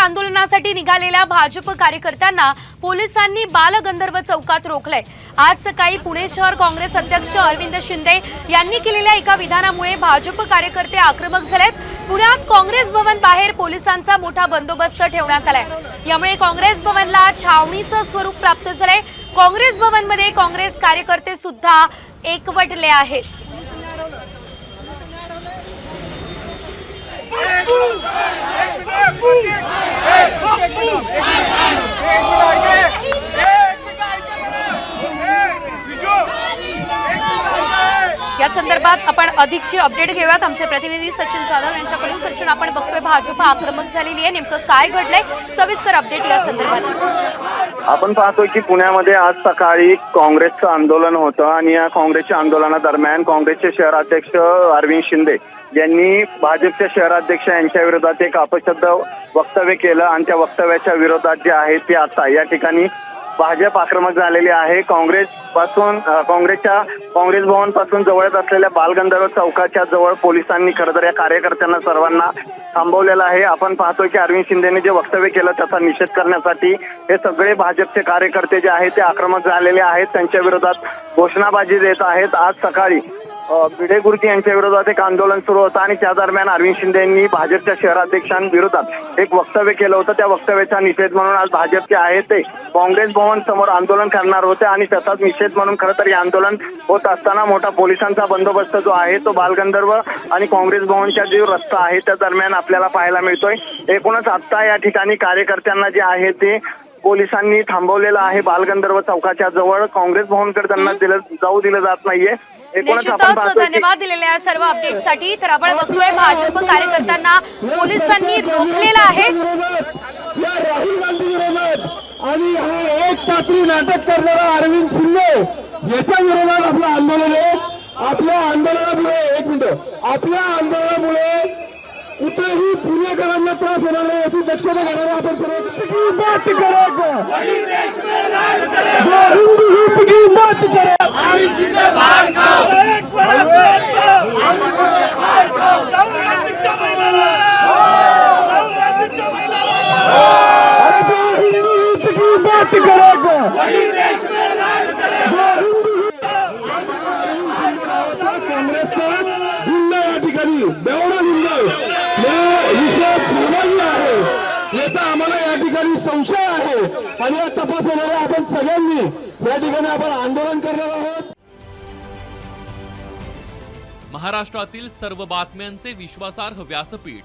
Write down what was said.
आंदोलनासाठी निघालेल्या भाजप कार्यकर्त्यांना पोलिसांनी बालगंधर्व चौकात रोखलंय. आज सकाळी पुणे शहर काँग्रेस अध्यक्ष अरविंद शिंदे यांनी केलेल्या एका विधानामुळे भाजप कार्यकर्ते आक्रमक झालेत. पुण्यात काँग्रेस भवन बाहेर पोलिसांचा मोठा बंदोबस्त ठेवण्यात आलाय. यामुळे काँग्रेस भवनला छावणीचं स्वरूप प्राप्त झालंय. काँग्रेस भवनमध्ये काँग्रेस कार्यकर्ते सुद्धा एकवटले आहेत. या संदर्भात आपण अधिकची अपडेट घेऊयात. आमचे प्रतिनिधी सचिन जाधव यांच्याकडून. सचिन आपण बघतोय भाजप आक्रमक झालेली आहे. नेमकं काय घडलंय? सविस्तर अपडेट या संदर्भात. आपण पाहतोय की पुण्यामध्ये आज सकाळी काँग्रेसचं आंदोलन होतं आणि या काँग्रेसच्या आंदोलनादरम्यान काँग्रेसचे शहराध्यक्ष अरविंद शिंदे यांनी भाजपच्या शहराध्यक्ष यांच्या विरोधात एक अपशब्द वक्तव्य केलं आणि त्या वक्तव्याच्या विरोधात जे आहे ते आता या ठिकाणी भाजप आक्रमक झालेली आहे. काँग्रेस पासून काँग्रेसच्या काँग्रेस भवनपासून जवळच असलेल्या बालगंधर्व चौकाच्या जवळ पोलिसांनी खरं तर या कार्यकर्त्यांना सर्वांना थांबवलेलं आहे. आपण पाहतोय की अरविंद शिंदेने जे वक्तव्य केलं त्याचा निषेध करण्यासाठी हे सगळे भाजपचे कार्यकर्ते जे आहेत ते आक्रमक झालेले आहेत. त्यांच्या विरोधात घोषणाबाजी देत आहेत. आज सकाळी भिडे गुरुजी यांच्या विरोधात एक आंदोलन सुरू होतं आणि त्या दरम्यान अरविंद शिंदे यांनी भाजपच्या शहराध्यक्षांविरोधात एक वक्तव्य केलं होतं. त्या वक्तव्याचा निषेध म्हणून आज भाजपचे आहे ते काँग्रेस भवन समोर आंदोलन करणार होते आणि त्याचाच निषेध म्हणून खरं तर हे आंदोलन होत असताना मोठा पोलिसांचा बंदोबस्त जो आहे तो बालगंधर्व आणि काँग्रेस भवनच्या जो रस्ता आहे त्या दरम्यान आपल्याला पाहायला मिळतोय. एकूणच आता या ठिकाणी कार्यकर्त्यांना जे आहे ते पोलिसांनी थांबवलेलं आहे. बालगंधर्व चौकाच्या जवळ काँग्रेस भवनकडे त्यांना दिलं जाऊ दिलं जात नाहीये. निश्चितच धन्यवाद दिलेल्या या सर्व अपडेटसाठी तर आपण बघतोय भाजप कार्यकर्त्यांना पोलिसांनी रोखलेलं आहे. या राहुल गांधी विरोधात आणि हा एक पात्री नाटक करणारा अरविंद शिंदे याच्या विरोधात आपलं आंदोलन आहे. आपल्या आंदोलनामुळे एक मिनिट. आपल्या आंदोलनामुळे कुठेही पुणेकरांना त्रास होणार नाही याची दक्षता घेणारा आपण सर्व बात करेगा हिंदी हित की बात करेगा अरे जो हिंदी हित की बात काँग्रेसचा गुंड या ठिकाणी बेवडा गुंड या विषयात सहभागी आहे याचा आम्हाला या ठिकाणी संशय आहे आणि या तपास होणाऱ्या आपण सगळ्यांनी या ठिकाणी आपण आंदोलन करणार आहोत महाराष्ट्रातील सर्व बातम्यांचे विश्वासार्ह व्यासपीठ.